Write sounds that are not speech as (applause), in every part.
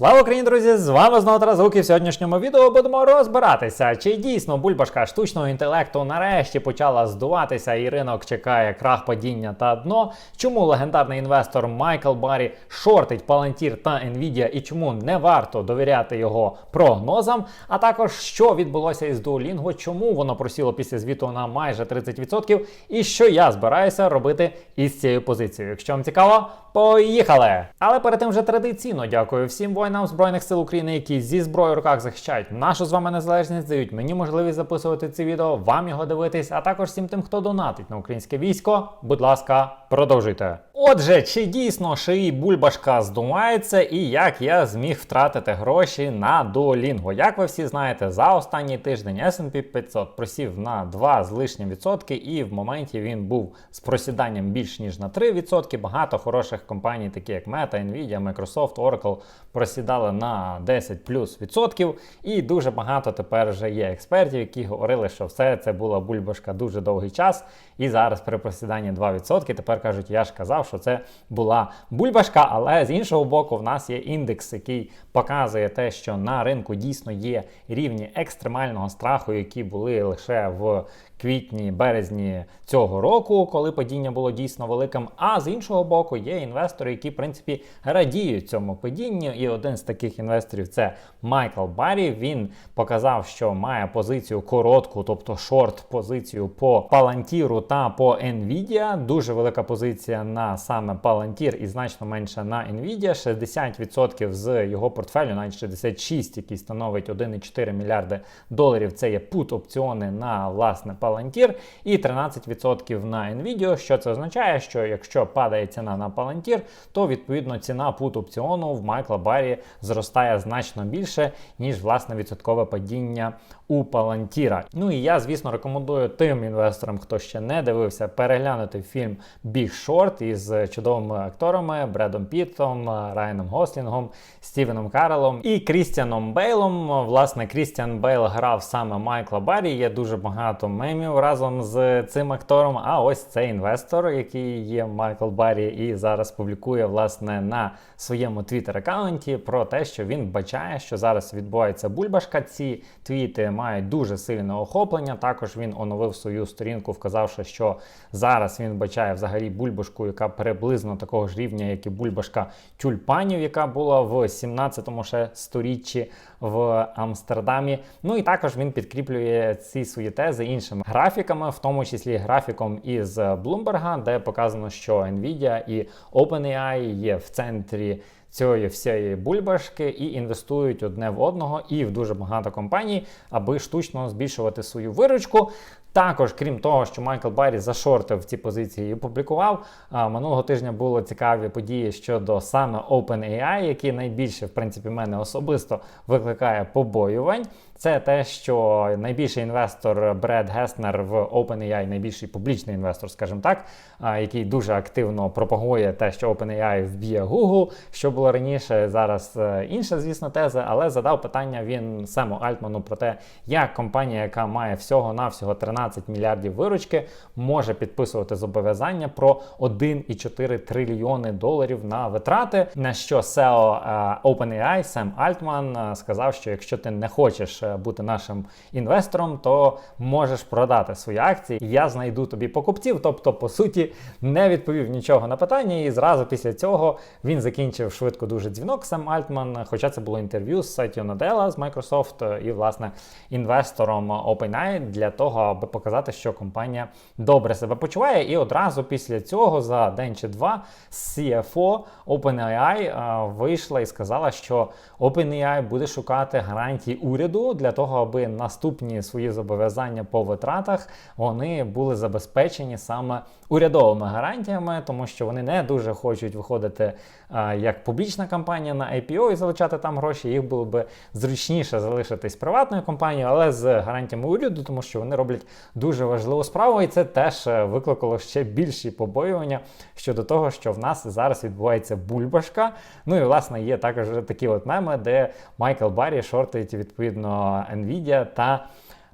Слава Україні, друзі! З вами знову Тарас Гук і в сьогоднішньому відео будемо розбиратися, чи дійсно бульбашка штучного інтелекту нарешті почала здуватися, і ринок чекає крах падіння та дно. Чому легендарний інвестор Майкл Баррі шортить Palantir та Nvidia і чому не варто довіряти його прогнозам? А також що відбулося із Duolingo, чому воно просіло після звіту на майже 30%, і що я збираюся робити із цією позицією. Якщо вам цікаво, поїхали! Але перед тим вже традиційно дякую всім воїнам Збройних сил України, які зі зброєю в руках захищають нашу з вами незалежність, дають мені можливість записувати це відео, вам його дивитись, а також всім тим, хто донатить на українське військо. Будь ласка, продовжуйте. Отже, чи дійсно шиї бульбашка здумається, і як я зміг втратити гроші на Duolingo? Як ви всі знаєте, за останній тиждень S&P 500 просів на 2 з лишнім відсотки, і в моменті він був з просіданням більш ніж на 3 відсотки. Багато хороших компаній, такі як Meta, Nvidia, Microsoft, Oracle, просідали на 10 плюс відсотків. І дуже багато тепер вже є експертів, які говорили, що все це була бульбашка дуже довгий час. І зараз при просіданні 2%. Тепер кажуть, я ж казав, що це була бульбашка, але з іншого боку, в нас є індекс, який показує те, що на ринку дійсно є рівні екстремального страху, які були лише в квітні, березні цього року, коли падіння було дійсно великим. А з іншого боку, є інвестори, які в принципі радіють цьому падінню. І один з таких інвесторів це Майкл Баррі. Він показав, що має позицію коротку, тобто шорт позицію по Palantir та по Nvidia. Дуже велика позиція на саме Palantir і значно менше на Nvidia. 60% з його портфелю, навіть 66, який становить 1,4 мільярди доларів. Це є пут опціони на власне Palantir і 13% на Nvidia. Що це означає? Що якщо падає ціна на Palantir, то відповідно ціна пут опціону в Майкла Баррі зростає значно більше, ніж власне відсоткове падіння у Palantir. Ну і я, звісно, рекомендую тим інвесторам, хто ще не дивився, переглянути фільм Big Short із чудовими акторами Бредом Піттом, Райаном Гослінгом, Стівеном Карелом і Крістіаном Бейлом. Власне, Крістіан Бейл грав саме Майкла Баррі. Є дуже багато мемів разом з цим актором. А ось цей інвестор, який є Майкл Баррі, і зараз публікує власне на своєму твіттер-аккаунті про те, що він бачає, що зараз відбувається бульбашка. Ці твіти мають дуже сильне охоплення. Також він оновив свою сторінку, вказавши, що зараз він бачає взагалі бульбашку, яка приблизно такого ж рівня, як і бульбашка тюльпанів, яка була в 17-му ще сторіччі в Амстердамі. Ну і також він підкріплює ці свої тези іншими графіками, в тому числі графіком із Блумберга, де показано, що Nvidia і OpenAI є в центрі. Цієї всієї бульбашки і інвестують одне в одного і в дуже багато компаній, аби штучно збільшувати свою виручку. Також, крім того, що Майкл Баррі зашортив ці позиції і опублікував, минулого тижня були цікаві події щодо саме OpenAI, які найбільше, в принципі, мене особисто викликає побоювань. Це те, що найбільший інвестор Бред Геснер в OpenAI, найбільший публічний інвестор, скажімо так, який дуже активно пропагує те, що OpenAI вб'є Google, що було раніше. Зараз е, інша, звісно, теза, але задав питання він Сему Альтману про те, як компанія, яка має всього-навсього 13 мільярдів виручки, може підписувати зобов'язання про 1,4 трильйони доларів на витрати. На що SEO е, OpenAI Сем Альтман е, сказав, що якщо ти не хочеш бути нашим інвестором, то можеш продати свої акції. Я знайду тобі покупців. Тобто, по суті, не відповів нічого на питання, і зразу після цього він закінчив швидко дуже дзвінок. Сам Альтман. Хоча це було інтерв'ю з Сатіо Наделла з Microsoft і, власне, інвестором OpenAI для того, аби показати, що компанія добре себе почуває. І одразу після цього, за день чи два, CFO OpenAI вийшла і сказала, що OpenAI буде шукати гарантії уряду для того, аби наступні свої зобов'язання по витратах вони були забезпечені саме урядовими гарантіями, тому що вони не дуже хочуть виходити а, як публічна компанія на IPO і залучати там гроші. Їх було би зручніше залишитись приватною компанією, але з гарантіями уряду, тому що вони роблять дуже важливу справу, і це теж викликало ще більші побоювання щодо того, що в нас зараз відбувається бульбашка. Ну і власне є також такі от меми, де Майкл Баррі шортить відповідно Nvidia та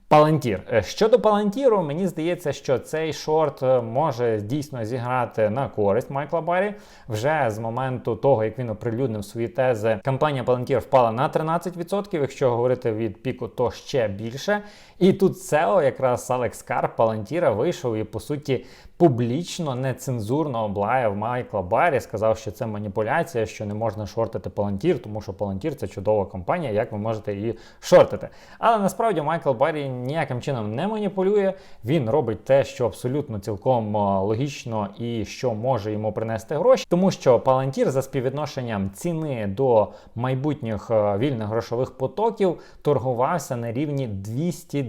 Палантір. Е, Щодо Палантіру, мені здається, що цей шорт е, може дійсно зіграти на користь Майкла Баррі. Вже з моменту того, як він оприлюднив свої тези, компанія Палантір впала на 13%. Якщо говорити від піку, то ще більше. І тут SEO, якраз Алекс Кар Палантіра вийшов і по суті публічно нецензурно облаяв Майкла Баррі, сказав, що це маніпуляція, що не можна шортити Палантір, тому що Палантір це чудова компанія, як ви можете її шортити. Але насправді Майкл Баррі ніяким чином не маніпулює. Він робить те, що абсолютно цілком е, логічно і що може йому принести гроші, тому що Палантір за співвідношенням ціни до майбутніх е, вільних грошових потоків торгувався на рівні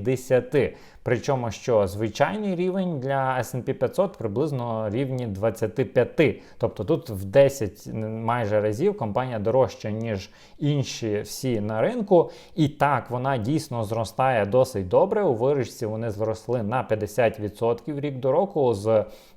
210. Причому що звичайний рівень для S&P 500 приблизно рівні 25. Тобто тут в 10 майже разів компанія дорожча, ніж інші всі на ринку. І так, вона дійсно зростає досить добре. У виручці вони зросли на 50% рік до року з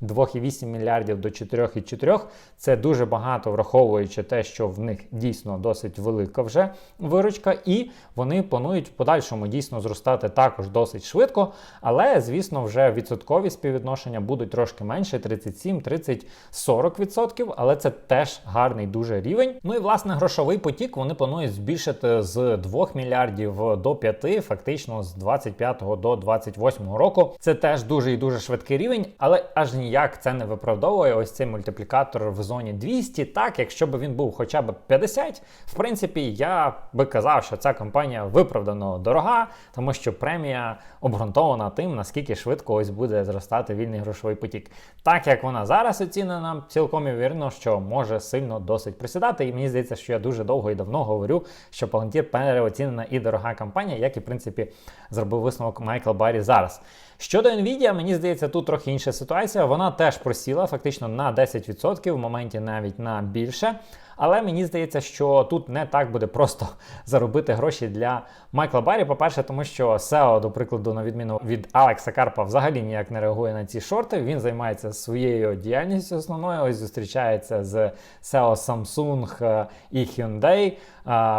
2,8 мільярдів до 4,4. Це дуже багато, враховуючи те, що в них дійсно досить велика вже виручка, і вони планують в подальшому дійсно зростати також досить швидко. Але, звісно, вже відсоткові співвідношення будуть трошки менше 37, 30, 40%, але це теж гарний дуже рівень. Ну і власне грошовий потік вони планують збільшити з 2 мільярдів до 5, фактично з 25 до 28 року. Це теж дуже і дуже швидкий рівень, але аж ніяк це не виправдовує ось цей мультиплікатор в зоні 200. Так, якщо б він був хоча б 50, в принципі, я би казав, що ця компанія виправдано дорога, тому що премія обґрунтована тим, наскільки швидко ось буде зростати вільний грошовий потік. Так як вона зараз оцінена, цілком ймовірно, що може сильно досить присідати. І мені здається, що я дуже довго і давно говорю, що Palantir переоцінена і дорога компанія, як і в принципі зробив висновок Майкл Баррі зараз. Щодо Nvidia, мені здається, тут трохи інша ситуація. Вона теж просіла фактично на 10%, в моменті навіть на більше. Але мені здається, що тут не так буде просто (laughs) заробити гроші для Майкла Баррі. По-перше, тому що SEO, до прикладу, на відміну від Алекса Карпа, взагалі ніяк не реагує на ці шорти. Він займається своєю діяльністю основною. Ось зустрічається з SEO Samsung е, і Hyundai.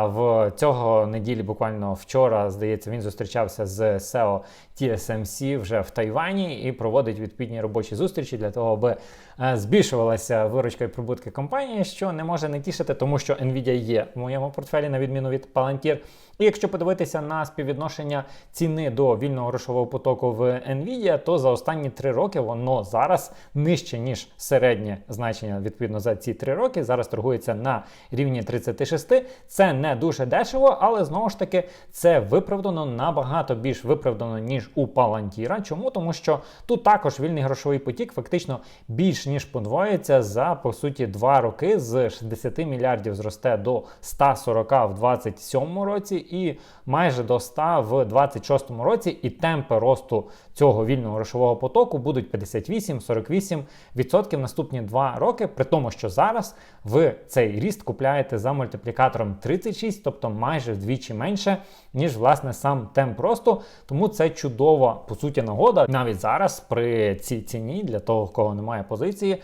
В цього неділі, буквально вчора, здається, він зустрічався з SEO TSMC вже в Тайвані і проводить відповідні робочі зустрічі для того, аби е, збільшувалася виручка і прибутки компанії, що не може не тішити, тому що Nvidia є в моєму портфелі, на відміну від Palantir. Якщо подивитися на співвідношення ціни до вільного грошового потоку в Nvidia, то за останні три роки воно зараз нижче, ніж середнє значення відповідно за ці три роки. Зараз торгується на рівні 36. Це не дуже дешево, але знову ж таки це виправдано набагато більш виправдано, ніж у Palantir. Чому? Тому що тут також вільний грошовий потік фактично більш ніж подвоїться за по суті два роки з 60 мільярдів зросте до 140 в 27 році і майже до 100 в 26 році. І темпи росту цього вільного грошового потоку будуть 58-48% наступні два роки, при тому, що зараз ви цей ріст купляєте за мультиплікатором 36, тобто майже вдвічі менше, ніж власне сам темп росту. Тому це чудова по суті нагода навіть зараз при цій ціні для того, в кого немає позиції.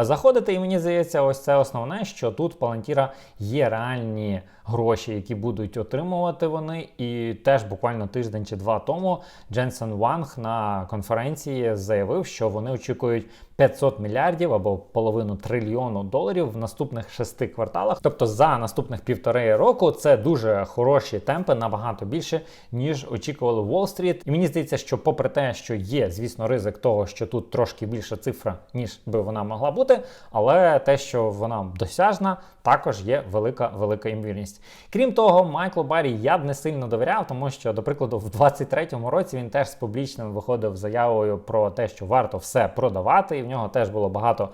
Заходити, і мені здається, ось це основне, що тут Palantir є реальні гроші, які будуть отримувати вони. І теж буквально тиждень чи два тому Дженсен Ванг на конференції заявив, що вони очікують 500 мільярдів або половину трильйону доларів в наступних шести кварталах. Тобто за наступних півтори року це дуже хороші темпи, набагато більше, ніж очікували Уолл-стріт. І мені здається, що попри те, що є, звісно, ризик того, що тут трошки більша цифра, ніж би вона могла бути, але те, що вона досяжна, також є велика велика ймовірність. Крім того, Майклу Баррі я б не сильно довіряв, тому що, до прикладу, в 23-му році він теж з публічним виходив заявою про те, що варто все продавати, і в нього теж було багато.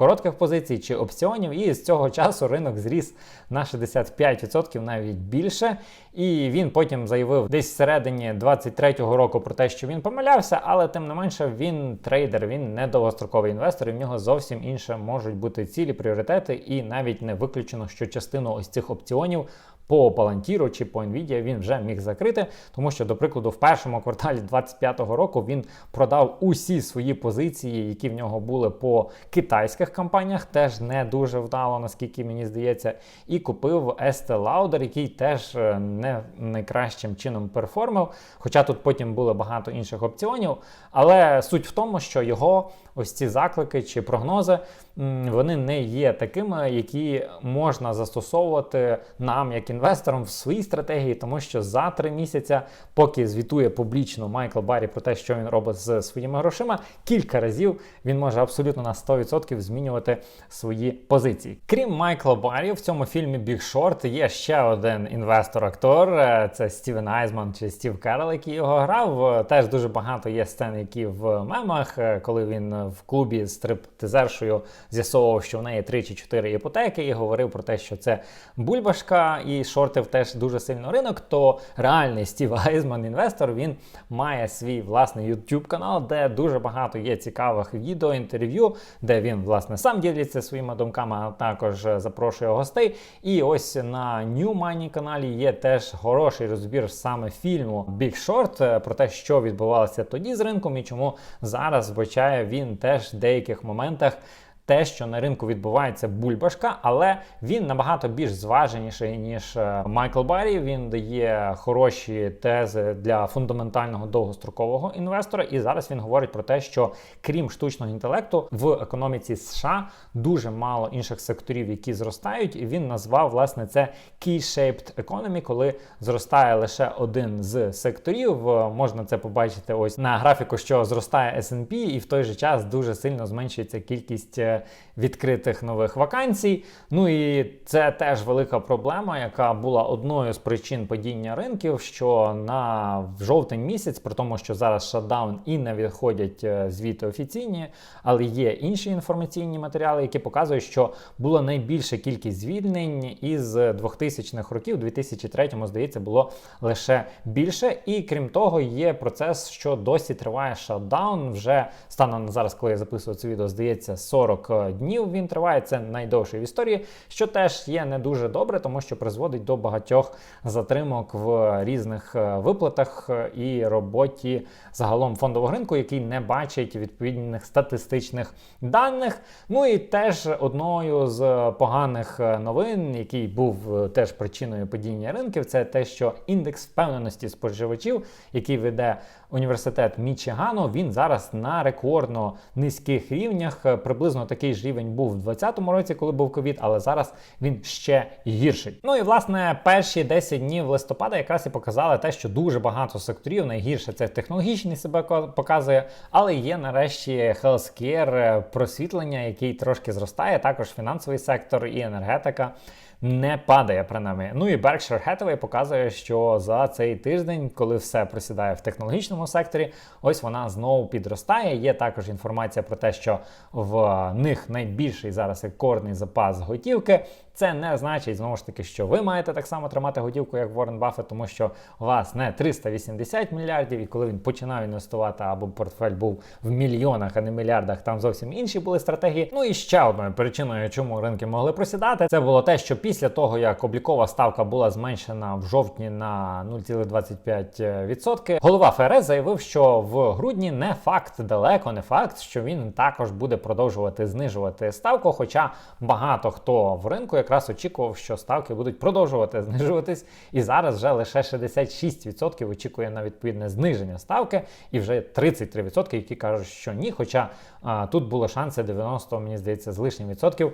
Коротких позицій чи опціонів, і з цього часу ринок зріс на 65%, навіть більше. І він потім заявив десь всередині 23-го року про те, що він помилявся, але тим не менше він трейдер, він не довгостроковий інвестор, і в нього зовсім інше можуть бути цілі, пріоритети, і навіть не виключено, що частину ось цих опціонів по Palantir чи по Nvidia він вже міг закрити, тому що, до прикладу, в першому кварталі 2025 року він продав усі свої позиції, які в нього були по китайських компаніях, теж не дуже вдало, наскільки мені здається, і купив Estee Lauder, який теж е, не найкращим чином перформив. Хоча тут потім було багато інших опціонів. Але суть в тому, що його ось ці заклики чи прогнози вони не є такими, які можна застосовувати нам, як інвесторам, в своїй стратегії, тому що за три місяці, поки звітує публічно Майкл Баррі про те, що він робить з своїми грошима, кілька разів він може абсолютно на 100% змінювати свої позиції. Крім Майкла Баррі, в цьому фільмі Big Short є ще один інвестор-актор. е, Це Стівен Айзман чи Стів Керрол, який його грав. Е, Теж дуже багато є сцен, які в мемах, е, коли він в клубі з стриптизершою з'ясовував, що в неї 3 чи 4 іпотеки, і говорив про те, що це бульбашка, і шортив теж дуже сильно ринок. То реальний Стів Айзман, інвестор, він має свій власний YouTube канал, де дуже багато є цікавих відео, інтерв'ю, де він власне сам ділиться своїми думками, а також запрошує гостей. І ось на New Money каналі є теж хороший розбір саме фільму Big Short е, про те, що відбувалося тоді з ринком і чому зараз вбачає він теж в деяких моментах. Те, що на ринку відбувається бульбашка, але він набагато більш зваженіший, ніж е, Майкл Баррі. Він дає хороші тези для фундаментального довгострокового інвестора. І зараз він говорить про те, що крім штучного інтелекту в економіці США дуже мало інших секторів, які зростають. І він назвав власне це key-shaped economy, коли зростає лише один з секторів. Е, Можна це побачити ось на графіку, що зростає S&P, і в той же час дуже сильно зменшується кількість е, відкритих нових вакансій. Ну і це теж велика проблема, яка була одною з причин падіння ринків. Що на жовтень місяць, при тому, що зараз шатдаун і не відходять е, звіти офіційні, але є інші інформаційні матеріали, які показують, що була найбільша кількість звільнень із 2000-х років, 2003-му, здається, було лише більше. І крім того, є процес, що досі триває шатдаун. Вже станом зараз, коли я записую це відео, здається, 40 днів він триває. Це найдовший в історії, що теж є не дуже добре, тому що призводить до багатьох затримок в різних е, виплатах е, і роботі загалом фондового ринку, який не бачить відповідних статистичних даних. Ну і теж одною з поганих е, новин, який був теж причиною падіння ринків, це те, що індекс впевненості споживачів, який веде університет Мічигану, він зараз на рекордно низьких рівнях. Е, Приблизно такий ж рівень був в 2020 році, коли був ковід, але зараз він ще гірший. Ну і власне перші 10 днів листопада якраз і показали те, що дуже багато секторів найгірше це технологічний себе показує, але є нарешті е, просвітлення, який трошки зростає. Також фінансовий сектор і енергетика не падає принаймні. Ну і Berkshire Hathaway показує, що за цей тиждень, коли все просідає в технологічному секторі, ось вона знову підростає. Є також інформація про те, що в них найбільший зараз рекордний запас готівки. Це не значить знову ж таки, що ви маєте так само тримати готівку, як Ворен Баффет, тому що у вас не 380 мільярдів, і коли він починав інвестувати, або портфель був в мільйонах, а не мільярдах, там зовсім інші були стратегії. Ну і ще одною причиною, чому ринки могли просідати, це було те, що після того, як облікова ставка була зменшена в жовтні на 0,25%, голова ФРС заявив, що в грудні не факт, далеко не факт, що він також буде продовжувати знижувати ставку. Хоча багато хто в ринку якраз очікував, що ставки будуть продовжувати (laughs) знижуватись, і зараз вже лише 66% очікує на відповідне зниження ставки, і вже 33%, які кажуть, що ні. Хоча а, тут було шанси 90, мені здається, з лишнім відсотків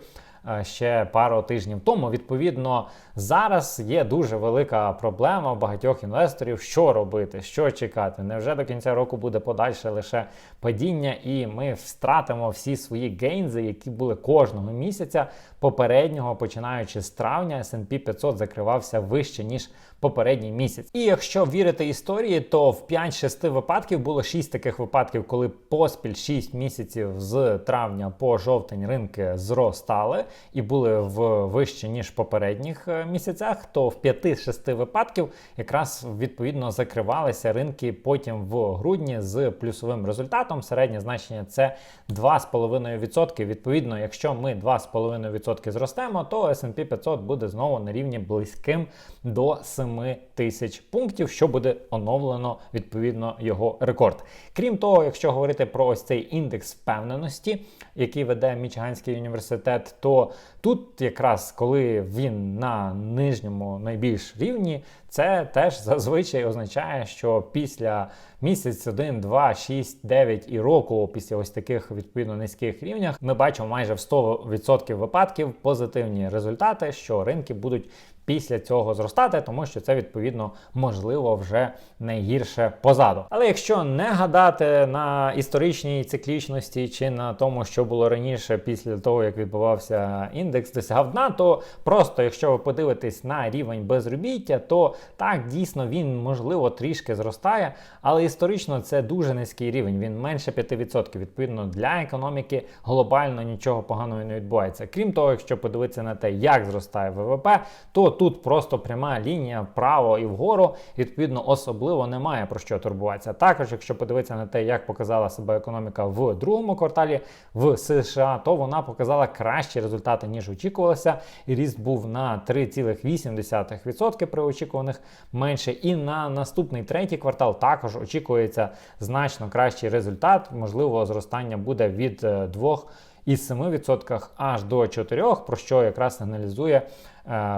ще пару тижнів тому. Відповідно, зараз є дуже велика проблема багатьох інвесторів, що робити, що чекати. Невже до кінця року буде подальше лише падіння, і ми втратимо всі свої гейнзи, які були кожного місяця попереднього, починаючи з травня, S&P 500 закривався вище ніж попередній місяць. І якщо вірити історії, то в 5-6 випадків було 6 таких випадків, коли поспіль 6 місяців з травня по жовтень ринки зростали. і були в вище ніж попередніх е, місяцях, то в 5-6 випадків якраз відповідно закривалися ринки потім в грудні з плюсовим результатом. Середнє значення це 2,5%. Відповідно, якщо ми 2,5% зростемо, то S&P 500 буде знову на рівні близьким до 7 тисяч пунктів, що буде оновлено відповідно його рекорд. Крім того, якщо говорити про ось цей індекс впевненості, який веде Мічиганський університет, то тут якраз коли він на нижньому найбільш рівні, це теж зазвичай означає, що після місяць, один, два, шість, дев'ять і року, після ось таких відповідно низьких рівнях, ми бачимо майже в 100% випадків позитивні результати, що ринки будуть після цього зростати, тому що це відповідно можливо вже найгірше позаду. Але якщо не гадати на історичній циклічності чи на тому, що було раніше, після того як відбувався індекс, досягав дна, то просто якщо ви подивитесь на рівень безробіття, то так дійсно він можливо трішки зростає, але історично це дуже низький рівень. Він менше 5%. Відповідно, для економіки глобально нічого поганого не відбувається. Крім того, якщо подивитися на те, як зростає ВВП, то тут просто пряма лінія вправо і вгору. Відповідно, особливо немає про що турбуватися. Також, якщо подивитися на те, як показала себе економіка в другому кварталі в США, то вона показала кращі результати ніж очікувалося. Ріст був на 3,8% при очікуваних менше. І на наступний третій квартал також очікується значно кращий результат. Можливо, зростання буде від 2 із 7% аж до 4%, про що якраз сигналізує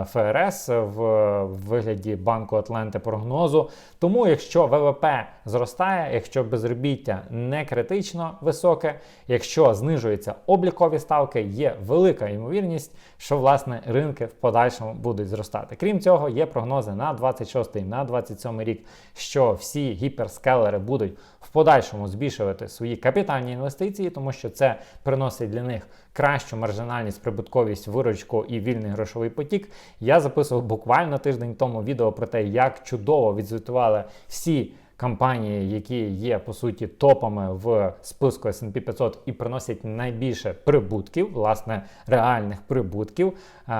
ФРС в вигляді Банку Атленти прогнозу. Тому, якщо ВВП зростає, якщо безробіття не критично високе, якщо знижуються облікові ставки, є велика ймовірність, що власне ринки в подальшому будуть зростати. Крім цього, є прогнози на 26-й, на 27 рік, що всі гіперскелери будуть в подальшому збільшувати свої капітальні інвестиції, тому що це приносить для них кращу маржинальність, прибутковість, виручку і вільний грошовий потік. Я записував буквально тиждень тому відео про те, як чудово відзвітували всі. Компанії, які є по суті топами в списку S&P 500 і приносять найбільше прибутків, власне, реальних прибутків.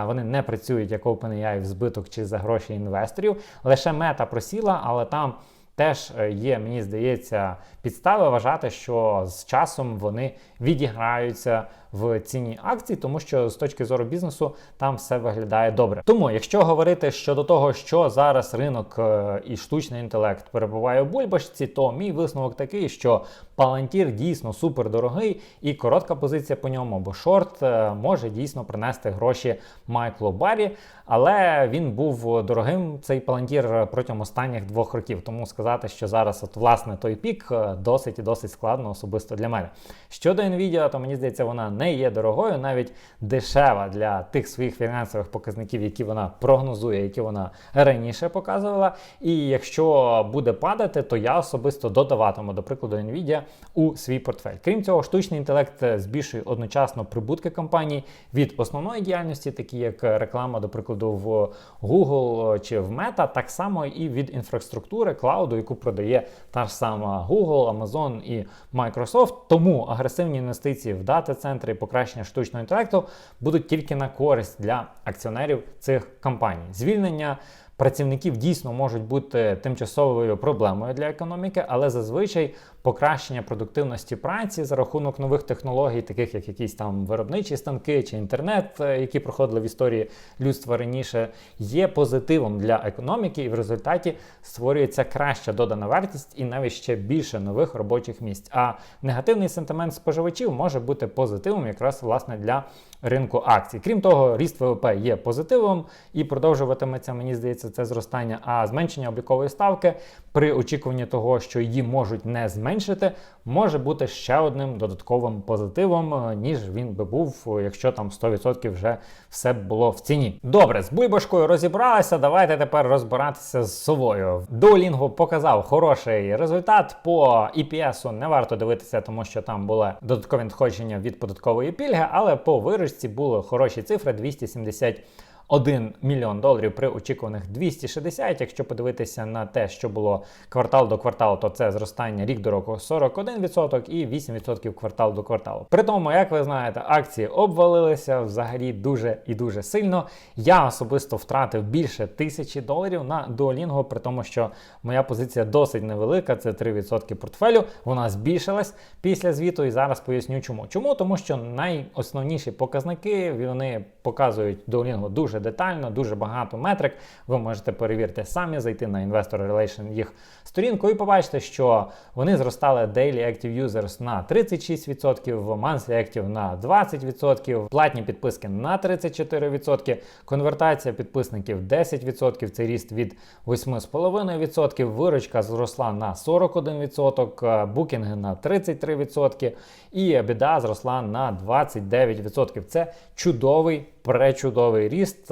Вони не працюють як OpenAI в збиток чи за гроші інвесторів. Лише мета просіла, але там теж е, є, мені здається, підстави вважати, що з часом вони відіграються в ціні акцій, тому що з точки зору бізнесу там все виглядає добре. Тому, якщо говорити щодо того, що зараз ринок е, і штучний інтелект перебуває у бульбашці, то мій висновок такий, що Palantir дійсно супер дорогий, і коротка позиція по ньому або шорт е, може дійсно принести гроші Майклу Баррі, але він був дорогим цей Palantir протягом останніх двох років. Тому сказати, що зараз, от власне, той пік е, досить і досить складно, особисто для мене. Щодо Nvidia, то мені здається, вона не є дорогою, навіть дешева для тих своїх фінансових показників, які вона прогнозує, які вона раніше показувала. І якщо буде падати, то я особисто додаватиму, до прикладу, Nvidia у свій портфель. Крім цього, штучний інтелект збільшує одночасно прибутки компаній від основної діяльності, такі як реклама, до прикладу, в Google чи в Meta, так само і від інфраструктури клауду, яку продає та ж сама Google, Amazon і Microsoft. Тому агресивні інвестиції в дата-центри і покращення штучного інтелекту будуть тільки на користь для акціонерів цих компаній. Звільнення. Працівників дійсно можуть бути тимчасовою проблемою для економіки, але зазвичай покращення продуктивності праці за рахунок нових технологій, таких як якісь там виробничі станки чи інтернет, е, які проходили в історії людства раніше, є позитивом для економіки, і в результаті створюється краща додана вартість і навіть ще більше нових робочих місць. А негативний сентимент споживачів може бути позитивом якраз власне для ринку акцій. Крім того, ріст ВВП є позитивом і продовжуватиметься, мені здається, це зростання. А зменшення облікової ставки при очікуванні того, що її можуть не зменшити, може бути ще одним додатковим позитивом, е, ніж він би був, е, якщо там 100% вже все було в ціні. Добре, з бульбашкою розібралися. Давайте тепер розбиратися з совою. Duolingo показав хороший результат по EPS Не варто дивитися, тому що там були додаткові надходження від податкової пільги, але по виручці були хороші цифри 270 1 мільйон доларів при очікуваних 260. Якщо подивитися на те, що було квартал до кварталу, то це зростання рік до року 41% і 8% квартал до кварталу. При тому, як ви знаєте, акції обвалилися взагалі дуже і дуже сильно. Я особисто втратив більше тисячі доларів на Duolingo, при тому, що моя позиція досить невелика, це 3% портфелю. Вона збільшилась після звіту, і зараз поясню чому. Чому? Тому що найосновніші показники вони показують Duolingo дуже детально, дуже багато метрик. Ви можете перевірити самі, зайти на Investor Relation їх сторінку і побачите, що вони зростали Daily Active Users на 36%, Monthly Active на 20%, платні підписки на 34%, конвертація підписників 10%, це ріст від 8,5%, виручка зросла на 41%, букінги на 33% і біда зросла на 29%. Це чудовий, пречудовий ріст.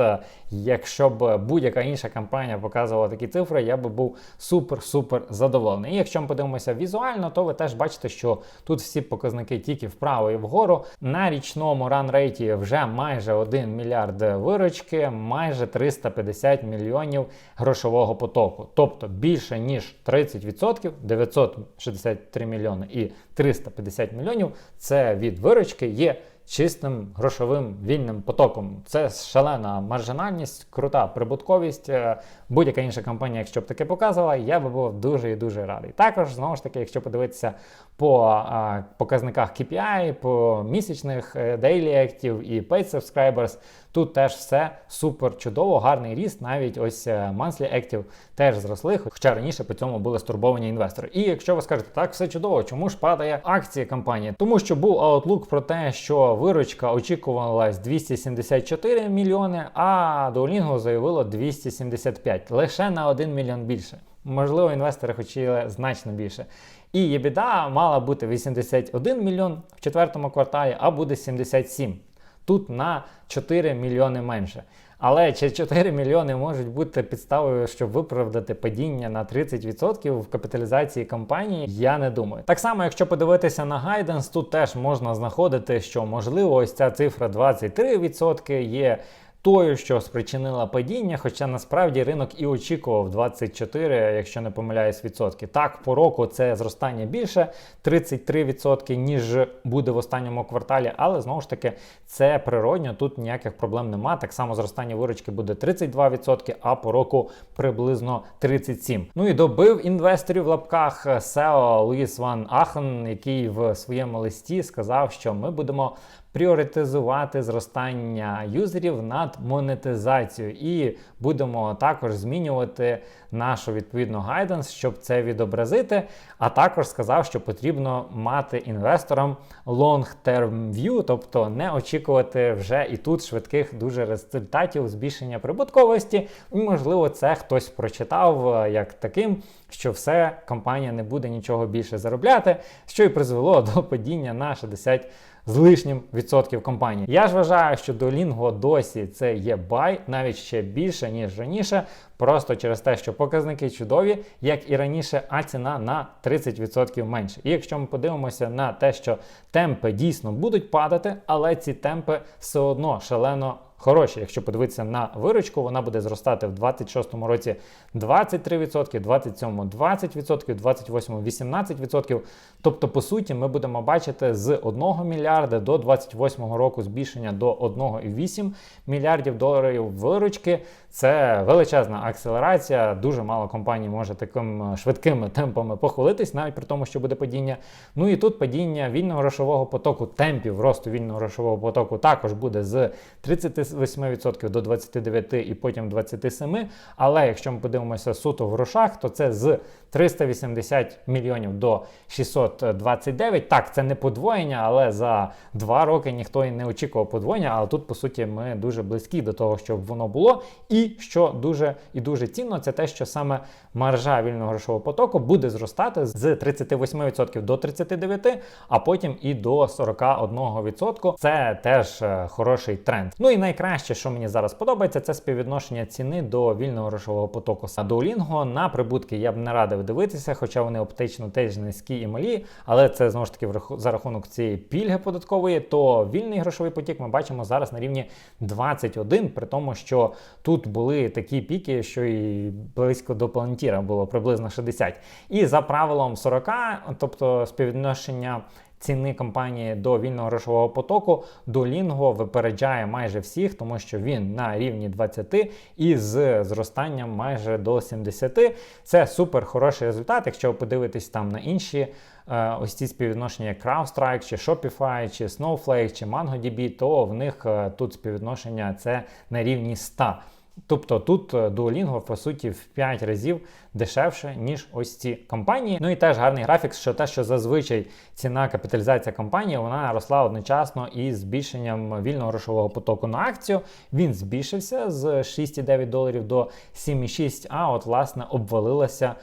Якщо б будь-яка інша компанія показувала такі цифри, я би був супер-супер задоволений. І якщо ми подивимося візуально, то ви теж бачите, що тут всі показники тільки вправо і вгору. На річному ранрейті вже майже 1 мільярд виручки, майже 350 мільйонів грошового потоку. Тобто більше ніж 30%, 963 мільйони і 350 мільйонів це від виручки є чистим грошовим вільним потоком. Це шалена маржинальність, крута прибутковість. Будь-яка інша компанія, якщо б таке показувала, я би був дуже і дуже радий. Також, знову ж таки, якщо подивитися по а, показниках KPI, по місячних е, Daily Active і Paid Subscribers, тут теж все супер чудово, гарний ріст. Навіть ось е, Monthly Active теж зросли, хоча раніше по цьому були стурбовані інвестори. І якщо ви скажете, так, все чудово, чому ж падає акція компанії? Тому що був аутлук про те, що виручка очікувалась 274 мільйони, а Duolingo заявило 275, лише на 1 мільйон більше. Можливо, інвестори хотіли значно більше. І єбіда мала бути 81 мільйон в четвертому кварталі, а буде 77. Тут на 4 мільйони менше. Але чи 4 мільйони можуть бути підставою, щоб виправдати падіння на 30% в капіталізації компанії, я не думаю. Так само, якщо подивитися на гайденс, тут теж можна знаходити, що можливо ось ця цифра 23% є. Тою, що спричинила падіння, хоча насправді ринок і очікував 24, якщо не помиляюсь, відсотки. Так, по року це зростання більше 33%, ніж буде в останньому кварталі, але знову ж таки це природньо, тут ніяких проблем нема. Так само зростання виручки буде 32%, а по року приблизно 37%. Ну і добив інвесторів в лапках SEO Луїс Ван Ахен, який в своєму листі сказав, що ми будемо пріоритизувати зростання юзерів над монетизацією, і будемо також змінювати нашу відповідну гайденс, щоб це відобразити. А також сказав, що потрібно мати інвесторам long-term view, тобто не очікувати вже і тут швидких дуже результатів збільшення прибутковості. І, можливо, це хтось прочитав е, як таким. Що все компанія не буде нічого більше заробляти, що і призвело (laughs) до падіння на 60 з лишнім відсотків компанії. Я ж вважаю, що Duolingo досі це є бай, навіть ще більше, ніж раніше, просто через те, що показники чудові, як і раніше, а ціна на 30% менше. І якщо ми подивимося на те, що темпи дійсно будуть падати, але ці темпи все одно шалено хороші. Якщо подивитися на виручку, вона буде зростати в 26-му році 23%, 27-му 20%, 28-му 18%. Тобто, по суті, ми будемо бачити з 1 мільярда до 28-го року збільшення до 1,8 мільярдів доларів виручки. Це величезна акселерація. Дуже мало компаній може такими швидкими (laughs) темпами похвалитись, навіть при тому, що буде падіння. Ну і тут падіння вільного грошового потоку, темпів росту вільного грошового потоку також буде з 38% до 29% і потім 27%. Але якщо ми подивимося суто в грошах, то це з 380 мільйонів до 629. Так, це не подвоєння, але за два роки ніхто і не очікував подвоєння. Але тут, по суті, ми дуже близькі до того, щоб воно було. І що дуже і дуже цінно, це те, що саме маржа вільного грошового потоку буде зростати з 38% до 39%, а потім і до 41%. Це теж е, хороший тренд. Ну і найкраще, що мені зараз подобається, це співвідношення ціни до вільного грошового потоку. А Duolingo на прибутки я б не радив дивитися, хоча вони оптично теж низькі і малі, але це знову ж таки за рахунок цієї пільги податкової, то вільний грошовий потік ми бачимо зараз на рівні 21, при тому, що тут були такі піки, що і близько до планетіра було приблизно 60. І за правилом 40, тобто співвідношення ціни компанії до вільного грошового потоку, Duolingo випереджає майже всіх, тому що він на рівні 20 і з зростанням майже до 70. Це супер хороший результат. Якщо ви подивитесь там на інші е, ось ці співвідношення, як CrowdStrike, чи Shopify, чи Snowflake, чи MongoDB, то в них е, тут співвідношення це на рівні 100. Тобто тут е, Duolingo, по суті, в 5 разів дешевше, ніж ось ці компанії. Ну і теж гарний графік, що те, що зазвичай ціна капіталізація компанії, вона росла одночасно із збільшенням вільного грошового потоку на акцію. Він збільшився з 6,9 доларів до 7,6, а от власне обвалилася е,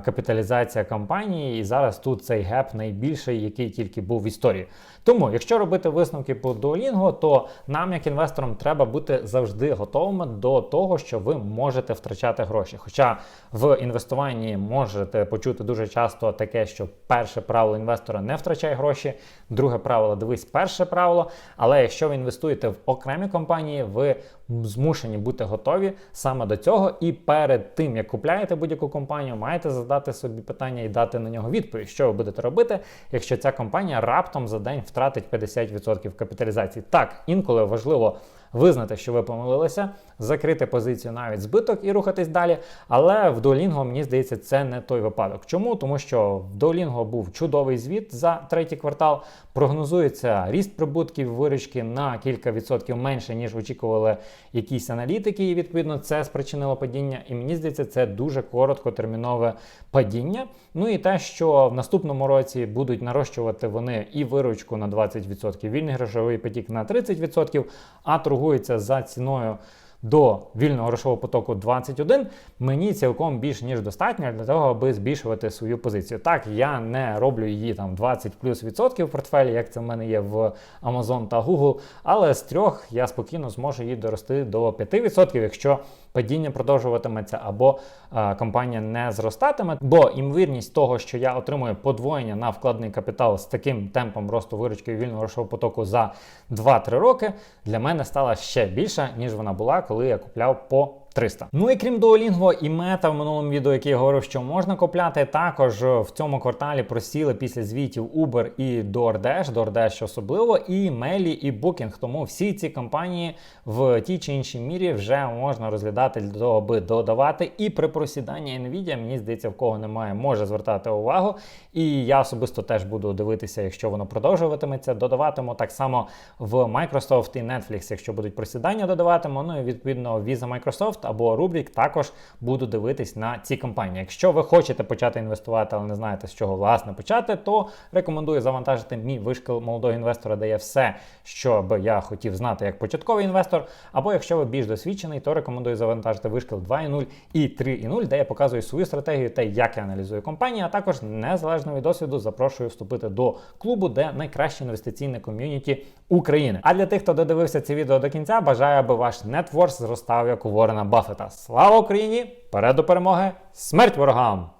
капіталізація компанії, і зараз тут цей геп найбільший, який тільки був в історії. Тому, якщо робити висновки по Duolingo, то нам, як інвесторам, треба бути завжди готовими до того, що ви можете втрачати гроші. Хоча в інвестуванні можете почути дуже часто таке, що перше правило інвестора не втрачай гроші, друге правило дивись перше правило. Але якщо ви інвестуєте в окремі компанії, ви змушені бути готові саме до цього. І перед тим як купляєте будь-яку компанію, маєте задати собі питання і дати на нього відповідь, що ви будете робити, якщо ця компанія раптом за день втратить 50% капіталізації. Так, інколи важливо визнати, що ви помилилися, закрити позицію навіть збиток і рухатись далі. Але в Duolingo, мені здається, це не той випадок. Чому? Тому що в Duolingo був чудовий звіт за третій квартал. Прогнозується ріст прибутків виручки на кілька відсотків менше, ніж очікували якісь аналітики, і відповідно це спричинило падіння. І мені здається, це дуже короткотермінове падіння. Ну і те, що в наступному році будуть нарощувати вони і виручку на 20%, вільний грошовий потік на 30%, а торгується за ціною. До вільного грошового потоку 21 мені цілком більш ніж достатньо для того, аби збільшувати свою позицію. Так, я не роблю її там 20 плюс відсотків в портфелі, як це в мене є в Amazon та Google, але з трьох я спокійно зможу її дорости до 5%, якщо падіння продовжуватиметься або е, компанія не зростатиме. Бо імовірність того, що я отримую подвоєння на вкладний капітал з таким темпом росту виручки і вільного грошового потоку за 2-3 роки, для мене стала ще більша, ніж вона була, коли я купляв по 300. Ну і крім Duolingo і Meta в минулому відео, який я говорив, що можна купляти, також в цьому кварталі просіли після звітів Uber і DoorDash, DoorDash особливо, і Melly, і Booking. Тому всі ці компанії в тій чи іншій мірі вже можна розглядати для того, аби додавати. І при просіданні Nvidia, мені здається, в кого немає, може звертати увагу. І я особисто теж буду дивитися, якщо воно продовжуватиметься, додаватиму так само в Microsoft і Netflix, якщо будуть просідання, додаватиму. Ну і відповідно Visa Microsoft або Rubrik також буду дивитись на ці компанії. Якщо ви хочете почати інвестувати, але не знаєте, з чого власне почати, то рекомендую завантажити мій вишкіл молодого інвестора, де є все, що би я хотів знати як початковий інвестор. Або якщо ви більш досвідчений, то рекомендую завантажити вишкіл 2.0 і 3.0, де я показую свою стратегію та як я аналізую компанії. А також незалежно від досвіду запрошую вступити до клубу, де найкраще інвестиційне ком'юніті України. А для тих, хто додивився це відео до кінця, бажаю, аби ваш нетворс зростав як у Ворена Баффета. Слава Україні! Перед до перемоги! Смерть ворогам!